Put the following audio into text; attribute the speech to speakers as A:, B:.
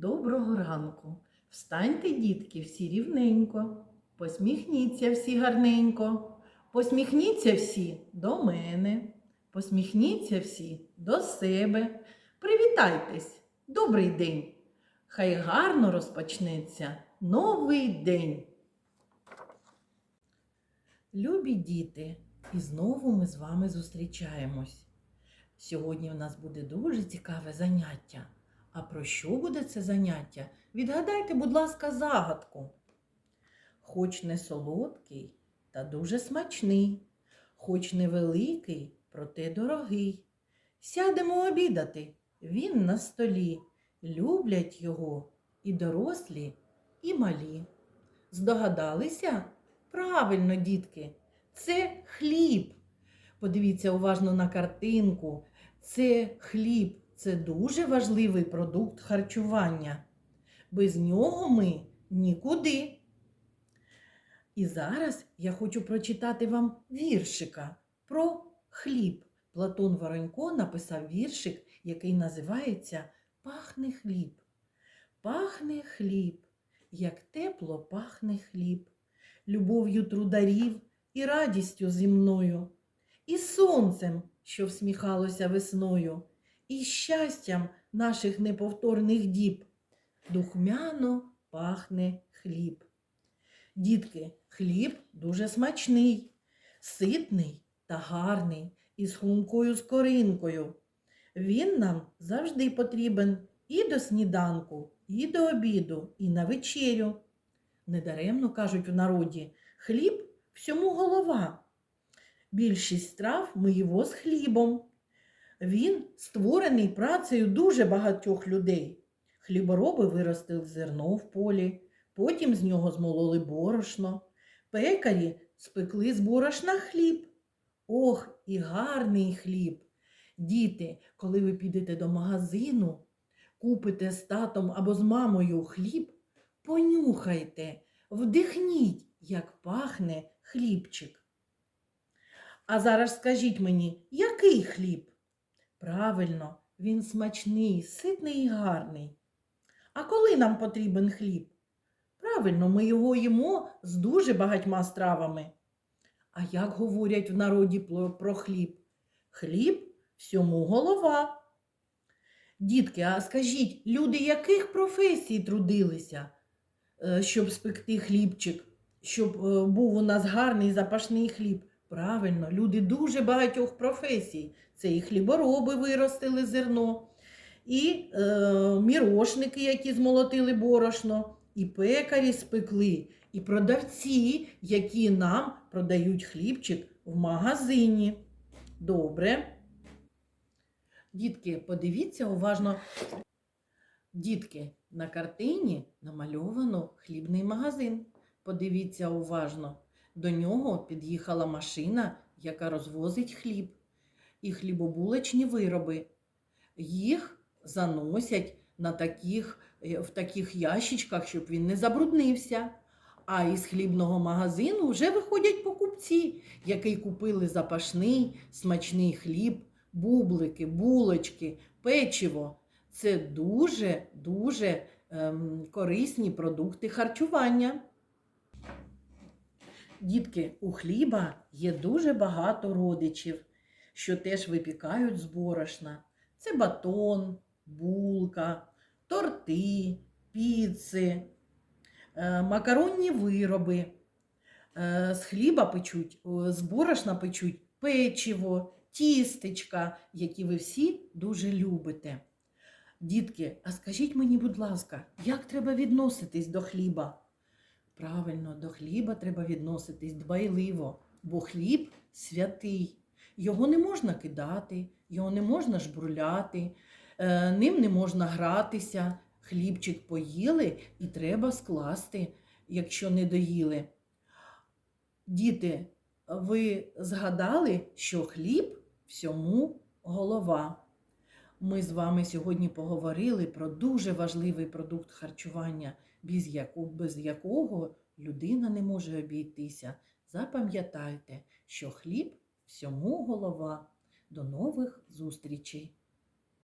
A: Доброго ранку. Встаньте, дітки, всі рівненько. Посміхніться всі гарненько. Посміхніться всі до мене. Посміхніться всі до себе. Привітайтесь! Добрий день! Хай гарно розпочнеться новий день. Любі діти, і знову ми з вами зустрічаємось. Сьогодні у нас буде дуже цікаве заняття. А про що буде це заняття? Відгадайте, будь ласка, загадку. Хоч не солодкий, та дуже смачний, хоч невеликий, проте дорогий. Сядемо обідати, він на столі. Люблять його і дорослі, і малі. Здогадалися? Правильно, дітки, це хліб. Подивіться уважно на картинку. Це хліб, це дуже важливий продукт харчування. Без нього ми нікуди. І зараз я хочу прочитати вам віршика про хліб. Платон Воронько написав віршик, який називається Пахне хліб. Пахне хліб, як тепло пахне хліб, любов'ю трударів і радістю зімною, і сонцем, що всміхалося весною, і щастям наших неповторних діб. Духмяно пахне хліб. Дітки, хліб дуже смачний, ситний та гарний, із хрумкою скоринкою. Він нам завжди потрібен і до сніданку, і до обіду, і на вечерю. Недаремно кажуть у народі, хліб всьому голова. Більшість страв ми його з хлібом. Він створений працею дуже багатьох людей. Хлібороби виростили зерно в полі, потім з нього змололи борошно, пекарі спекли з борошна хліб. Ох, і гарний хліб! Діти, коли ви підете до магазину, купите з татом або з мамою хліб, понюхайте, вдихніть, як пахне хлібчик. А зараз скажіть мені, який хліб? Правильно, він смачний, ситний і гарний. А коли нам потрібен хліб? Правильно, ми його їмо з дуже багатьма стравами. А як говорять в народі про хліб? Хліб всьому голова. Дітки, а скажіть, люди яких професій трудилися, е, щоб спекти хлібчик, щоб е, був у нас гарний запашний хліб? Правильно, люди дуже багатьох професій. Це і хлібороби виростили зерно, і е, мірошники, які змолотили борошно, і пекарі спекли, і продавці, які нам продають хлібчик в магазині. Добре. Дітки, подивіться уважно. Дітки, на картині намальовано хлібний магазин. Подивіться уважно. До нього під'їхала машина, яка розвозить хліб і хлібобулочні вироби. Їх заносять на таких, е, в таких ящичках, щоб він не забруднився. А із хлібного магазину вже виходять покупці, які купили запашний, смачний хліб, бублики, булочки, печиво. Це дуже-дуже ем, корисні продукти харчування. Дітки, у хліба є дуже багато родичів, що теж випікають з борошна. Це батон, булка, торти, піци, е, макаронні вироби. Е, З хліба печуть, з борошна печуть печиво, тістечка, які ви всі дуже любите. Дітки, а скажіть мені, будь ласка, як треба відноситись до хліба? Правильно, до хліба треба відноситись дбайливо, бо хліб святий. Його не можна кидати, його не можна жбурляти, е, ним не можна гратися. Хлібчик поїли і треба скласти, якщо не доїли. Діти, ви згадали, що хліб всьому голова. Ми з вами сьогодні поговорили про дуже важливий продукт харчування, без якого людина не може обійтися. Запам'ятайте, що хліб всьому голова. До нових зустрічей!